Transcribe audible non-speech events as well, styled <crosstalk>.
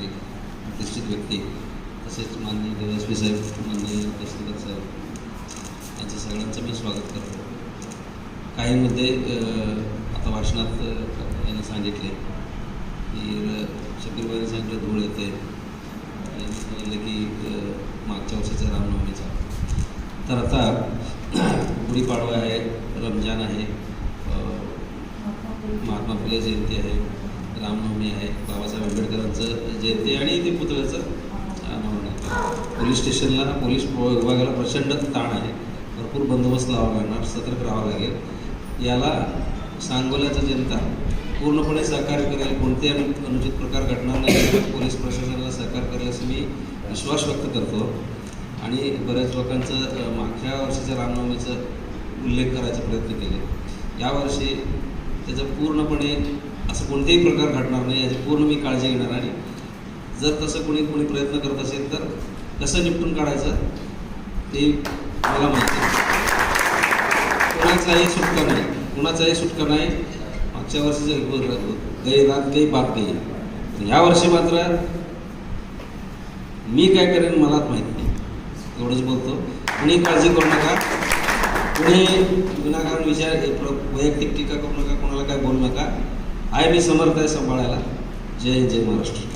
नागरिक प्रतिष्ठित व्यक्ती तसेच माननीय देवस्वी साहेब माननीय तहसीलदार साहेब यांचं सगळ्यांचं मी स्वागत करतो. काही मुद्दे आता भाषणात यांनी सांगितले. की अ, सांगितलं धूळ येते. यांनी सांगितलं की मागच्या वर्षाचा रामनवमीचा तर आता <clears throat> गुढीपाडवा आहे रमजान आहे महात्मा फुले जयंती आहे रामनवमी आहे बाबासाहेब आंबेडकरांचं जयंती आणि ते पुतळ्याचं पोलीस स्टेशनला पोलीस विभागाला प्रचंड ताण आहे. भरपूर बंदोबस्त लावा लागणार सतर्क राहावं लागेल. याला सांगोल्याचं जनता पूर्णपणे सहकार्य करेल. कोणते अनु अनुचित प्रकार घडणार नाही. पोलीस प्रशासनाला सहकार्य करेल असं मी विश्वास व्यक्त करतो. आणि बऱ्याच लोकांचं मागच्या वर्षीच्या रामनवमीचं उल्लेख करायचा प्रयत्न केले. यावर्षी त्याचं पूर्णपणे असं कोणतेही प्रकार घडणार नाही याची पूर्ण मी काळजी घेणार आणि जर तसं कोणी कोणी प्रयत्न करत असेल तर कसं निपटून काढायचं ते मला माहिती कोणाचाही सुटका नाही कोणाचाही सुटका नाही. मागच्या वर्षीचं गई रात काही बाग नाही ह्या वर्षी मात्र मी काय करेन मलाच माहीत नाही. एवढंच बोलतो. कुणी काळजी करू नका. कुणी विनाकारण विचार वैयक्तिक टीका करू नका. कोणाला काय बोलू नका. आहे मी समर्थ आहे सांभाळायला. जय हिंद जय महाराष्ट्र.